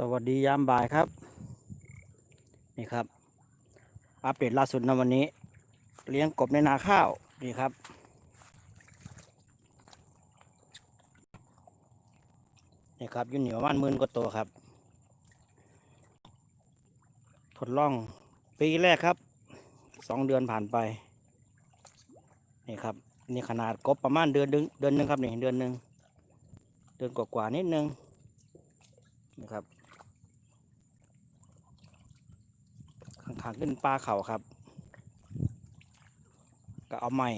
สวัสดียามบ่ายครับ นี่ครับ อัปเดตล่าสุดในวันนี้ เลี้ยงกบในนาข้าว นี่ครับ นี่ครับยุ่นเหนียวมันมื่นกว่าตัวครับ ทดลองปีแรกครับสองเดือนผ่านไป นี่ครับ นี่ขนาดกบประมาณเดือนนึงเดือนหนึงครับนี่เดือนหนึ่งเดือนกว่าๆนิดนึงนะครับ ข้างๆขึ้นปลาเขาครับ ก็เอาไม้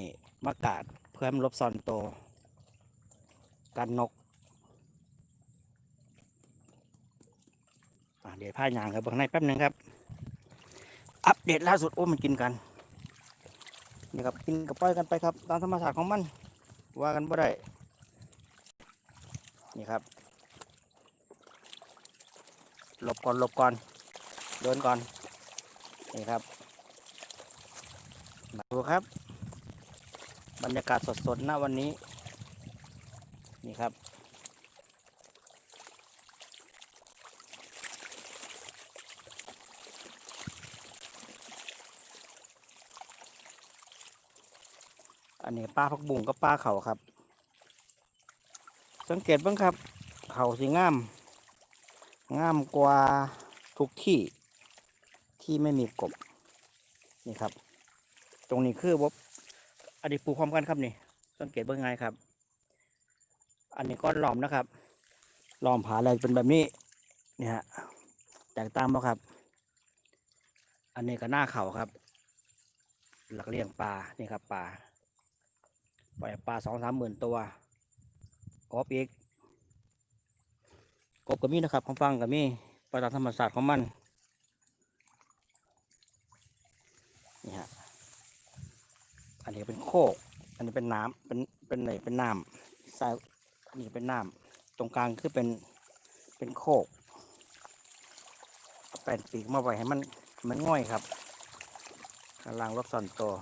มากาดเพื่อให้มันลบซ่อนโตวกันนกเดี๋ยวผ้ายางกับเบื้องในแป๊บนึงครับ อัปเดตล่าสุดโอ้มันกินกันนี่ครับกินกับปล่อยกันไปครับ ตามธรรมชาติของมัน ว่ากันบ่ได้นี่ครับหลบก่อนหลบก่อนเดินก่อน นี่ครับ มาดูครับ บรรยากาศสดๆณวันนี้ นี่ครับ อันนี้ปลาพักบุ่งกับปลาเขาครับ สังเกตบ้างครับ เขาสีงาม งามกว่าทุกที่ ที่ไม่มีกบนี่ครับ ตรงนี้คือบบอันนี้ปลูกความกันครับนี่ สังเกตเบื้องไงครับ อันนี้ก้อนหลอมนะครับหลอมผาอะไรเป็นแบบนี้เนี่ยฮะแตกต่างบ่ครับ อันนี้ก็หน้าเขาครับ หลักเลี้ยงปลานี่ครับปลาปล่อยปลาสองสามหมื่นตัวกบอีกกบก็มีนะครับของฟังก็มีปลาตามธรรมศาสตร์ของมันนี่ฮะ อันนี้เป็นโคก อันนี้เป็นน้ำเป็นเป็นไหนเป็นน้ำทรายอันนี้เป็นน้ำตรงกลางคือเป็นเป็นโคกแป้นปีกมาไว้ให้มันมันง่อยครับกำลังลบซ่อนตัว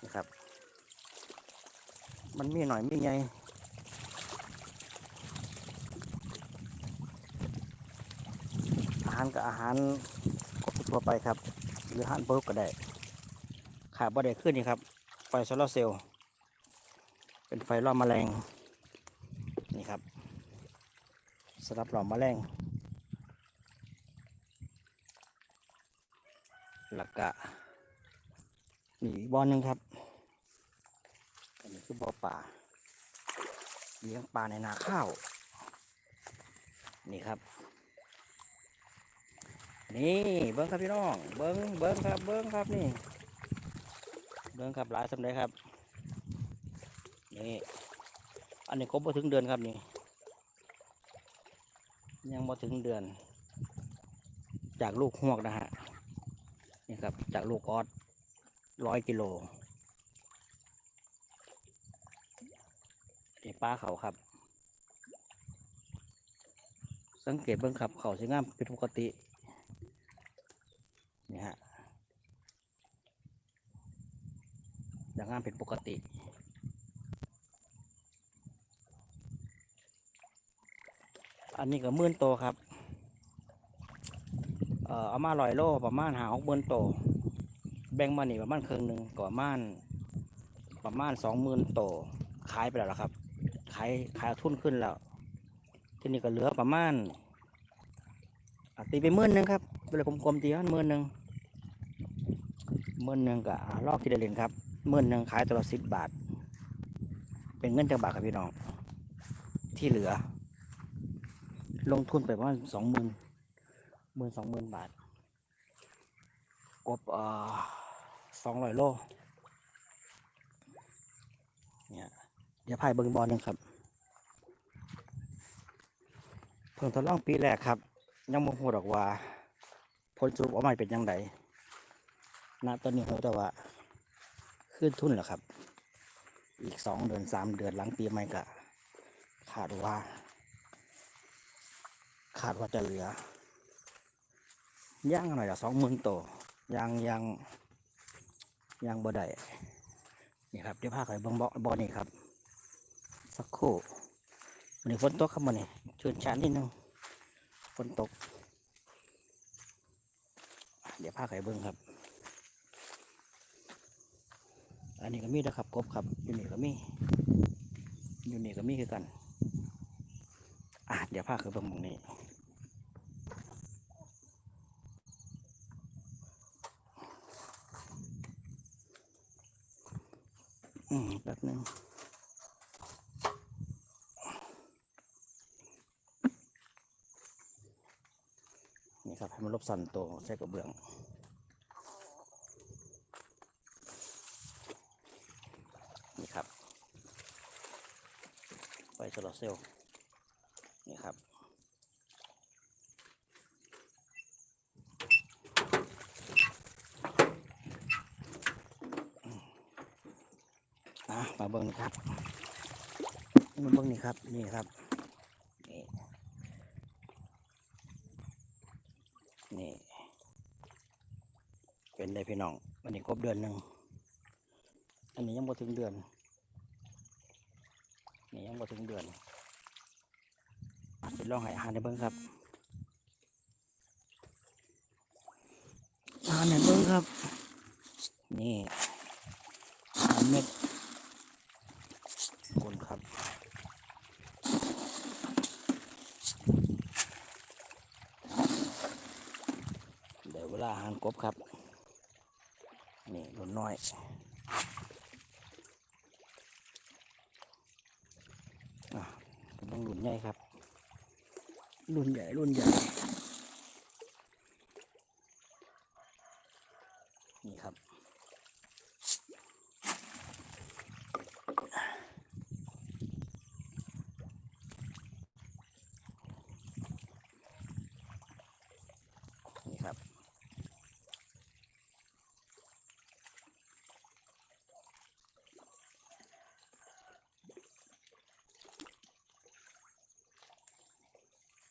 นี่ครับ มันมีหน่อยมีไงารกับอาหารกบทั่วไปครับ หรืออาหารปลาลูกก็ได้ขาดบ่ได้ขึ้นนี่ครับ ไฟโซลาเซลล์เป็นไฟล่อแมลงนี่ครับสำหรับหล่อแมลงหลักกะนี่อีกบ่อหนึงครับอันนี้คือบ่อป่าเลี้ยงปลาในนาข้าว นี่ครับ นี่เบิ้งครับพี่น้อง เบิ้งเบิ้งครับ เบิ้งครับนี่ เบิ้งครับหลายสำเร็จครับ นี่ อันนี้ครบมาถึงเดือนครับนี่ ยังมาถึงเดือน จากลูกหวกนะฮะ นี่ครับ จากลูกออสร้อยกิโลนี่ปลาเขาครับ สังเกตเบิ้งครับ เขาสวยงามเป็นปกติ นี่ฮะอย่า งามเป็นปกติ อันนี้ก็มื่นโตครับเอ่อเอามาลอยโลประมาณหาหกหมื่นโต แบ่งมานี่ประมาณครึ่งหนึ่งก็ประมาณประมาณสองหมื่นโตขายไปแล้วครับ ขายขายทุนขึ้นแล้ว ที่นี้ก็เหลือประมาณตีไปหมื่นหนึ่งครับเป็นเลยกลมๆตีว่าหมื่นหนึ่งหมื่นหนึ่งก็ลอกที่ได้เล่นครับ หมื่นหนึ่งขายตัวละสิบบาท เป็นเงินจากบาทครับพี่น้อง ที่เหลือ ลงทุนไปประมาณสองหมื่นหมื่นสองหมื่นบาท กบเอ่อสองร้อยโลเนี่ยเดี๋ยวพายเบิงบอลหนึ่งครับ เพิ่งทดลองปีแรกครับ ยังไม่พูดหรอกว่า ผลสรุปออกมาเป็นยังไงณตอนนี้ผมแต่ว่า ขึ้นทุนแล้วครับ อีกสองเดือนสามเดือนหลังปีใหม่ก็ขาดว่าขาดว่าจะเหลือย่างหน่อยละสองหมื่นโตวยังยังยังบ่ได้นี่ครับเดี๋ยวพาไปเบิ่งบ่บ่นี่ครับ สักครู่วันนี้ฝนตกครับมันนี่ชื่นชานนิดนึงฝนตก เดี๋ยวพาไข่เบิ้งครับ อันนี้ก็มีนะครับกบครับ อยู่นี่ก็มี อยู่นี่ก็มีคือกันอะเดี๋ยวพาไข่เบิ้งมองนี้อืมแป๊บนึงนี่ครับให้มันลบสันโตวใส่กระเบื้อง นี่ครับ ไฟโซลาร์ เซลล์นี่ครับอะมาเบิ้งครับมาเบิ้งนี่ครับ นี่ครับ นี่นี่ เป็นได้พี่น้องวันนี้ครบเดือนหนึ่ง อันนี้ยังบ่ถึงเดือน ยังบ่ถึงเดือนอะเป็นลองให้อาหารในเบิ้งครับอาหารในเบิ้งครับ นี่อาหารเม็ดคนครับเดี๋ยวเวลาอาหารกบครับ นี่รุ่นน้อย อะ ต้องรุ่นใหญ่ครับรุ่นใหญ่รุ่นใหญ่ นี่ครับ นี่ครับ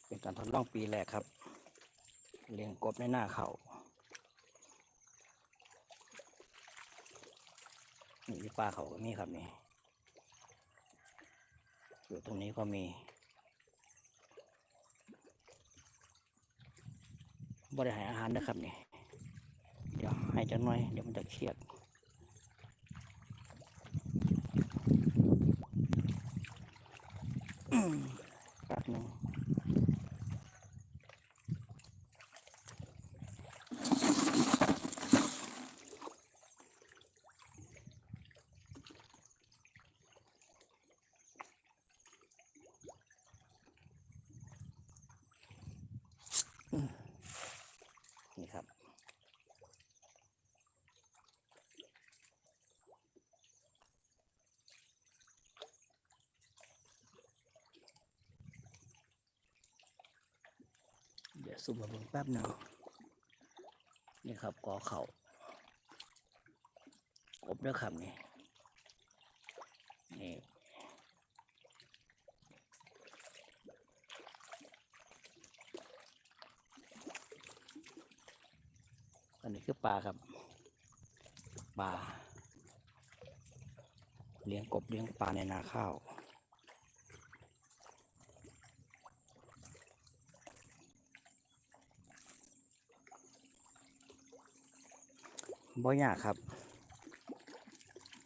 เป็น การทดลองปีแรกครับ เลี้ยงกบในหน้าเขานี่ที่ปลาเขาก็มีครับนี่ อยู่ตรงนี้ก็มีบริหารอาหารนะครับนี่ เดี๋ยวให้จังหน่อย เดี๋ยวมันจะเครียดอืมแป๊บหนึง นี่ครับ เดี๋ยว สุ่มมาเบิ่งแป๊บหนึ่งนี่ครับกอเขากบด้อครับนี่นี่อันนี้คือปลาครับปลาเลี้ยงกบเลี้ยงปลาในนาข้าว บ่ยากครับ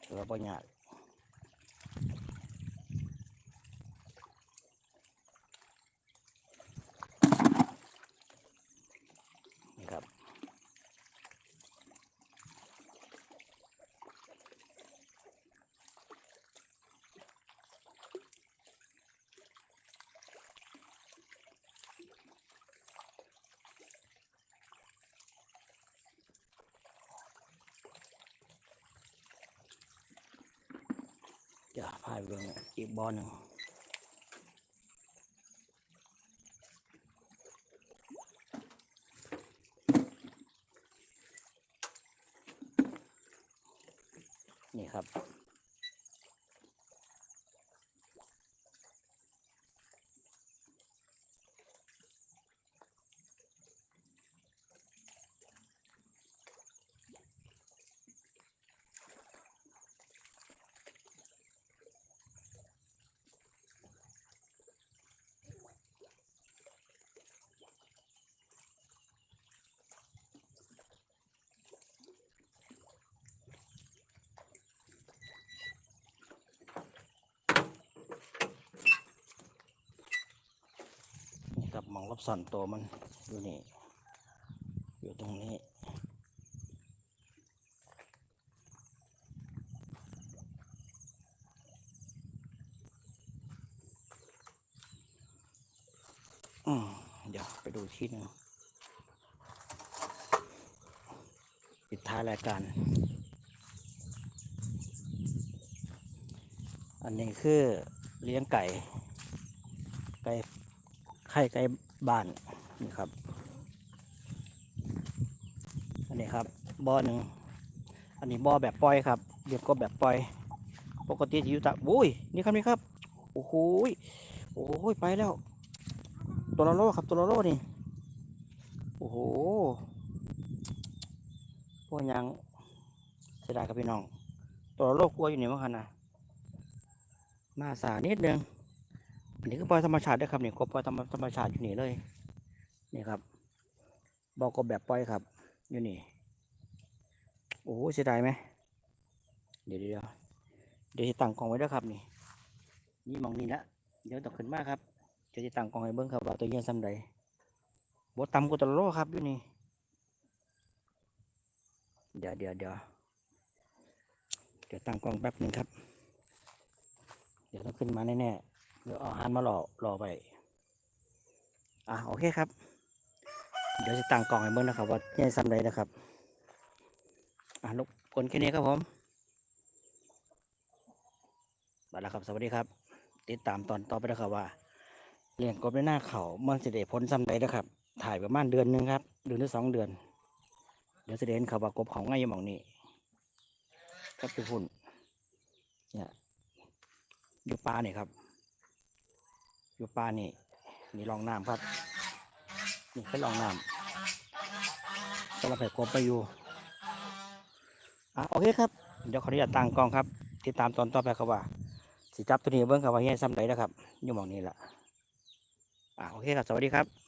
ถือว่าบ่ยากนี่ครับ จะพายเรืองอีกบอหนึ่งนี่ครับ บซ่นตัวมันอยู่นี่ อยู่ตรงนี้อืมเดี๋ยวไปดูที่หนึงปิดท้ายรายการ อันนี้คือเลี้ยงไก่ ไก่ไข่ไก่ บ้านนี่ครับอันนี้ครับบ่อหนึ่งอันนี้บ่อแบบปล่อยครับเรียกก็แบบปล่อย ปกติจะอยู่ตะอุ้ยนี่ครับนี่ครับโอ้โหโอ้โหไปแล้ว ตัวละโลครับตัวละโลนี่โอ้โหพวกยังเสียดายครับพี่น้อง ตัวลโลกลัวอยู่นี่มั้งคันนะมาสานิดนึง อันนี้คือปล่อยธรรมชาติเด้วยครับนี่กบปล่อยธรรมธรรมชาติอยู่นี่เลย นี่ครับบอกกบแบบปล่อยครับ อยู่นี่ โอ้เสียดายไหม เดี๋ยวเดี๋ยวเดี๋ยวจะตั้งกล้องไว้ด้วยครับนี่ นี่มองนี่ละ เดี๋ยวต้องขึ้นมาครับเดี๋ยวจะตั้งกล้องให้เบิ้งครับว่าตัวเย็นซ้ำใดบต่ำกว่าตัวโลครับอยู่นี่ เดี๋ยวเดี๋ยวเดี๋ยวเดี๋ยวตั้งกล้องแป๊บหนึ่งครับ เดี๋ยวต้องขึ้นมาแน่ๆ เดี๋ยวเอาหารมาหล่อรอไปอะโอเคครับ เดี๋ยวจะตั้งกล้องให้เบิ้งนะครับว่าเย็นซ้ำใดนะครับอะลูกคนแค่นี้ครับผมบัดแล้วครับสวัสดีครับ ติดตามตอนต่อไปนะครับว่าเลี้ยงกบในหน้าเขามันสิได้ผลซ้ำใดนะครับ ถ่ายประมาณเดือนหนึงครับเดือนหรือสองเดือน เดี๋ยวสิได้เห็นเขาว่ากบขาง่ายอยู่หมองนี้ครับทุกคนเนี่ยอยู่ปลาเนี่ยครับ อยู่ป่านี่นี่รองน้ำครับ นี่เป็นรองน้ำสำหรับแผ่กบไปอยู่อะโอเคครับ เดี๋ยวขออนุญาตตั้งกล้องครับ ติดตามตอนต่อไปครับว่า สิจับตัวนี้เบิ้งครับว่าเฮียซ้ำไหนะครับอยู่หมองนี้แหละอ่าโอเคครับ สวัสดีครับ